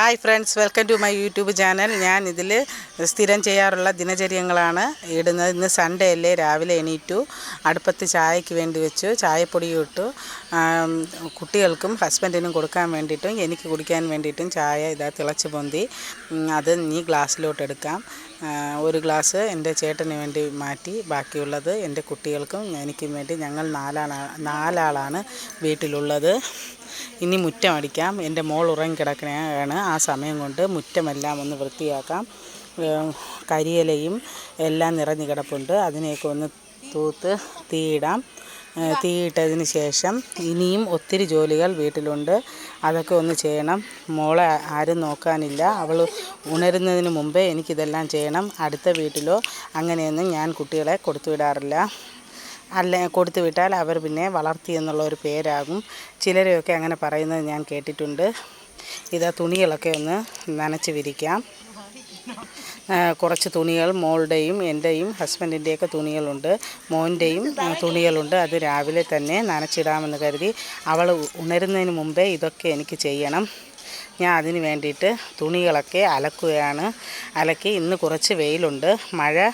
Hi friends welcome to my YouTube channel. ഞാൻ ഇതിൽ സ്ഥിരം ചെയ്യാറുള്ള ദിനചര്യങ്ങളാണ് ഇടുന്നത്. ഇന്ന് സൺഡേ അല്ലേ? രാവിലെ എണീറ്റു അടുപ്പത്ത് ചായയ്ക്ക് വേണ്ടി വെച്ചു ചായപ്പൊടി ഇട്ടു. കുട്ടികൾക്കും ഹസ്ബൻഡിനും കൊടുക്കാൻ വേണ്ടിയിട്ടും എനിക്ക് കുടിക്കാൻ വേണ്ടിയിട്ടും ചായ ഇതാ തിളച്ച് പൊന്തി. അത് നീ ഗ്ലാസ്സിലോട്ട് എടുക്കാം. ഒരു ഗ്ലാസ് എന്റെ ചേട്ടന് വേണ്ടി മാറ്റി ബാക്കിയുള്ളത് എന്റെ കുട്ടികൾക്കും എനിക്കും വേണ്ടി. ഞങ്ങൾ നാലാളാ നാലാളാണ് വീട്ടിലുള്ളത്. ഇനി മുറ്റം അടിക്കാം. എന്റെ മോൾ ഉറങ്ങി കിടക്കണയാണ്. ആ സമയം കൊണ്ട് മുറ്റമെല്ലാം ഒന്ന് വൃത്തിയാക്കാം. കരിയിലയും എല്ലാം നിറഞ്ഞു കിടപ്പുണ്ട്. അതിനെയൊക്കെ ഒന്ന് തൂത്ത് തീയിടാം. തീയിട്ടതിന് ശേഷം ഇനിയും ഒത്തിരി ജോലികൾ വീട്ടിലുണ്ട്. അതൊക്കെ ഒന്ന് ചെയ്യണം. മോളെ ആരും നോക്കാനില്ല. അവൾ ഉണരുന്നതിന് മുമ്പേ എനിക്കിതെല്ലാം ചെയ്യണം. അടുത്ത വീട്ടിലോ അങ്ങനെയൊന്നും ഞാൻ കുട്ടികളെ കൊടുത്തു വിടാറില്ല അല്ല കൊടുത്തു വിട്ടാൽ അവർ പിന്നെ വളർത്തി എന്നുള്ള ഒരു പേരാകും. ചിലരെയൊക്കെ അങ്ങനെ പറയുന്നത് ഞാൻ കേട്ടിട്ടുണ്ട്. ഇതാ തുണികളൊക്കെ ഒന്ന് നനച്ച് വിരിക്കാം. കുറച്ച് തുണികൾ മോളുടെയും എന്റെയും ഹസ്ബൻഡിന്റെയൊക്കെ തുണികളുണ്ട്. മോന്റെയും തുണികളുണ്ട്. അത് രാവിലെ തന്നെ നനച്ചിടാമെന്ന് കരുതി അവൾ ഉണരുന്നതിന് മുമ്പേ ഇതൊക്കെ എനിക്ക് ചെയ്യണം. ഞാൻ അതിന് വേണ്ടിയിട്ട് തുണികളൊക്കെ അലക്കുകയാണ്. അലക്കി ഇന്ന് കുറച്ച് വെയിലുണ്ട്. മഴ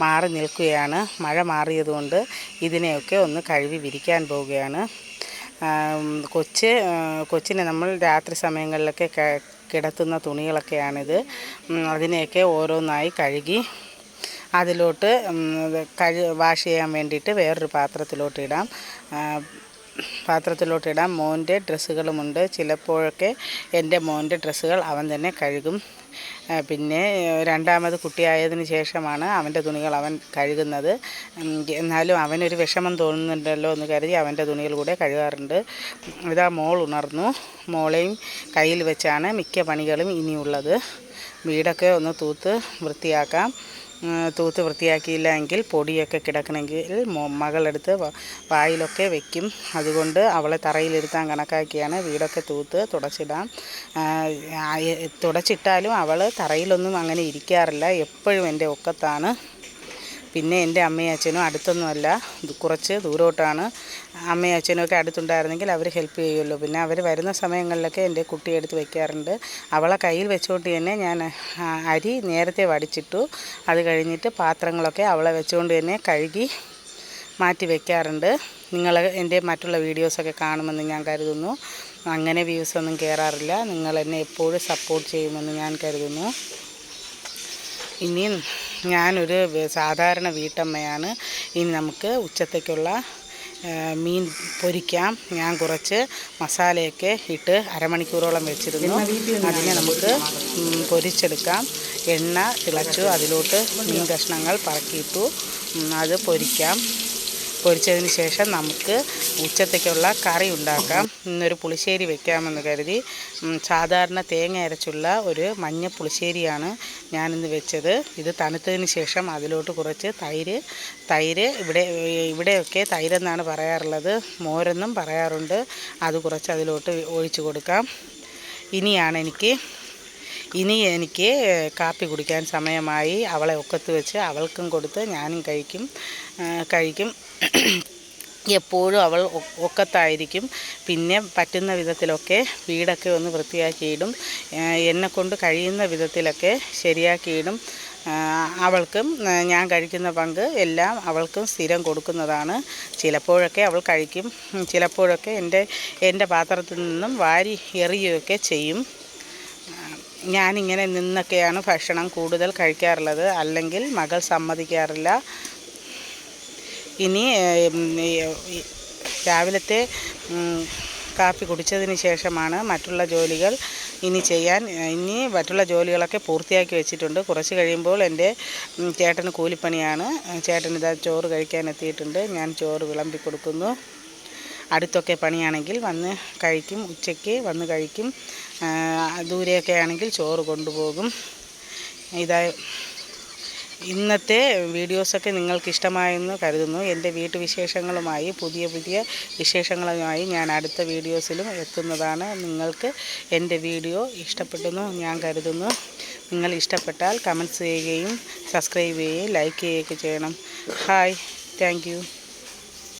മാറി നിൽക്കുകയാണ്. മഴ മാറിയതുകൊണ്ട് ഇതിനെയൊക്കെ ഒന്ന് കഴുകി വിരിക്കാൻ പോവുകയാണ്. കൊച്ച് കൊച്ചിനെ നമ്മൾ രാത്രി സമയങ്ങളിലൊക്കെ കിടത്തുന്ന തുണികളൊക്കെയാണിത്. അതിനെയൊക്കെ ഓരോന്നായി കഴുകി അതിലോട്ട് കഴു വാഷ് ചെയ്യാൻ വേണ്ടിയിട്ട് വേറൊരു പാത്രത്തിലോട്ട് ഇടാം. ആ, പാത്രത്തിലോട്ട് മോന്റെ ഡ്രസ്സുകളുമുണ്ട്. ചിലപ്പോഴൊക്കെ എന്റെ മോന്റെ ഡ്രസ്സുകൾ അവൻ തന്നെ കഴുകും. പിന്നെ രണ്ടാമത് കുട്ടിയായതിനു ശേഷമാണ് അവന്റെ തുണികൾ അവൻ കഴുകുന്നത്. എന്നാലും അവനൊരു വിഷമം തോന്നുന്നുണ്ടല്ലോ എന്ന് കരുതി അവന്റെ തുണികൾ കൂടെ കഴുകാറുണ്ട്. ഇതാ മോൾ ഉണർന്നു. മോളെയും കയ്യിൽ വെച്ചാണ് മിക്ക പണികളും ഇനിയുള്ളത്. വീടൊക്കെ ഒന്ന് തൂത്ത് വൃത്തിയാക്കാം. തൂത്ത് വൃത്തിയാക്കിയില്ല എങ്കിൽ പൊടിയൊക്കെ കിടക്കണമെങ്കിൽ മകളെടുത്ത് വായിലൊക്കെ വെക്കും. അതുകൊണ്ട് അവളെ തറയിലിരുത്താൻ കണക്കാക്കിയാണ് വീടൊക്കെ തൂത്ത് തുടച്ചിടാം തുടച്ചിട്ടാലും അവൾ തറയിലൊന്നും അങ്ങനെ ഇരിക്കാറില്ല. എപ്പോഴും എന്റെ ഒക്കത്താണ്. പിന്നെ എന്റെ അമ്മയും അച്ഛനും അടുത്തൊന്നുമല്ല. കുറച്ച് ദൂരോട്ടാണ്. അമ്മയും അച്ഛനും ഒക്കെ അടുത്തുണ്ടായിരുന്നെങ്കിൽ അവർ ഹെൽപ്പ് ചെയ്യുമല്ലോ. പിന്നെ അവർ വരുന്ന സമയങ്ങളിലൊക്കെ എന്റെ കുട്ടിയെ എടുത്ത് വയ്ക്കാറുണ്ട് അവളെ കയ്യിൽ വെച്ചുകൊണ്ട് തന്നെ ഞാൻ അരി നേരത്തെ വടിച്ചിട്ടു. അത് കഴിഞ്ഞിട്ട് പാത്രങ്ങളൊക്കെ അവളെ വെച്ചുകൊണ്ട് തന്നെ കഴുകി മാറ്റി വയ്ക്കാറുണ്ട് നിങ്ങൾ എന്റെ മറ്റുള്ള വീഡിയോസൊക്കെ കാണുമെന്ന് ഞാൻ കരുതുന്നു. അങ്ങനെ വ്യൂസ് ഒന്നും കയറാറില്ല നിങ്ങൾ എന്നെ എപ്പോഴും സപ്പോർട്ട് ചെയ്യുമെന്ന് ഞാൻ കരുതുന്നു. ഇനി ഞാനൊരു സാധാരണ വീട്ടമ്മയാണ്. ഇനി നമുക്ക് ഉച്ചത്തേക്കുള്ള മീൻ പൊരിക്കാം. ഞാൻ കുറച്ച് മസാലയൊക്കെ ഇട്ട് അരമണിക്കൂറോളം വെച്ചിരുന്നു. അതിനെ നമുക്ക് പൊരിച്ചെടുക്കാം. എണ്ണ തിളച്ചു. അതിലോട്ട് മീൻ കഷ്ണങ്ങൾ പറക്കിയിട്ടു അത് പൊരിക്കാം. പൊരിച്ചതിന് ശേഷം നമുക്ക് ഉച്ചത്തേക്കുള്ള കറി ഉണ്ടാക്കാം. ഇന്നൊരു പുളിശ്ശേരി വെക്കാമെന്ന് കരുതി. സാധാരണ തേങ്ങ അരച്ചുള്ള ഒരു മഞ്ഞ പുളിശ്ശേരിയാണ് ഞാനിന്ന് വെച്ചത്. ഇത് തണുത്തതിന് ശേഷം അതിലോട്ട് കുറച്ച് തൈര് തൈര് ഇവിടെ ഇവിടെയൊക്കെ തൈരെന്നാണ് പറയാറുള്ളത്. മോരെന്നും പറയാറുണ്ട്. അത് കുറച്ച് അതിലോട്ട് ഒഴിച്ചു കൊടുക്കാം. ഇനിയാണ് എനിക്ക് ഇനി എനിക്ക് കാപ്പി കുടിക്കാൻ സമയമായി. അവളെ ഒക്കത്ത് വെച്ച് അവൾക്കും കൊടുത്ത് ഞാനും കഴിക്കും. കഴിക്കും. എപ്പോഴും അവൾ ഒക്കത്തായിരിക്കും. പിന്നെ പറ്റുന്ന വിധത്തിലൊക്കെ വീടൊക്കെ ഒന്ന് വൃത്തിയാക്കിയിടും എന്നെക്കൊണ്ട് കഴിയുന്ന വിധത്തിലൊക്കെ ശരിയാക്കിയിടും അവൾക്കും ഞാൻ കഴിക്കുന്ന പങ്ക് എല്ലാം അവൾക്കും സ്ഥിരം കൊടുക്കുന്നതാണ്. ചിലപ്പോഴൊക്കെ അവൾ കഴിക്കും. ചിലപ്പോഴൊക്കെ എന്റെ എന്റെ പാത്രത്തിൽ നിന്നും വാരി എറിയുകയൊക്കെ ചെയ്യും. ഞാനിങ്ങനെ നിന്നൊക്കെയാണ് ഭക്ഷണം കൂടുതൽ കഴിക്കാറുള്ളത്. അല്ലെങ്കിൽ മകൾ സമ്മതിക്കാറില്ല. ഇനി രാവിലത്തെ കാപ്പി കുടിച്ചതിന് ശേഷമാണ് മറ്റുള്ള ജോലികൾ ഇനി ചെയ്യാൻ ഇനി മറ്റുള്ള ജോലികളൊക്കെ പൂർത്തിയാക്കി വെച്ചിട്ടുണ്ട്. കുറച്ച് കഴിയുമ്പോൾ എന്റെ ചേട്ടന് കൂലിപ്പണിയാണ്. ചേട്ടൻ ഇതാ ചോറ് കഴിക്കാൻ എത്തിയിട്ടുണ്ട്. ഞാൻ ചോറ് വിളമ്പി കൊടുക്കുന്നു. അടുത്തൊക്കെ പണിയാണെങ്കിൽ വന്ന് കഴിക്കും ഉച്ചയ്ക്ക് വന്ന് കഴിക്കും. ദൂരെയൊക്കെ ആണെങ്കിൽ ചോറ് കൊണ്ടുപോകും. ഇതാ ഇന്നത്തെ വീഡിയോസൊക്കെ നിങ്ങൾക്ക് ഇഷ്ടമായെന്ന് കരുതുന്നു. എന്റെ വീട്ടുവിശേഷങ്ങളുമായി പുതിയ പുതിയ വിശേഷങ്ങളുമായി ഞാൻ അടുത്ത വീഡിയോസിലും എത്തുന്നതാണ്. നിങ്ങൾക്ക് എന്റെ വീഡിയോ ഇഷ്ടപ്പെട്ടെന്ന് ഞാൻ കരുതുന്നു. നിങ്ങൾ ഇഷ്ടപ്പെട്ടാൽ കമന്റ്സ് ചെയ്യുകയും സബ്സ്ക്രൈബ് ചെയ്യുകയും ലൈക്ക് ചെയ്യുകയൊക്കെ ചെയ്യണം. Hi thank